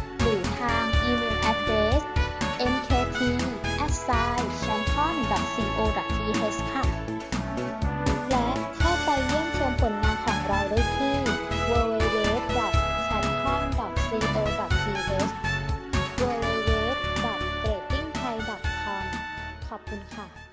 0780 ขอบคุณค่ะ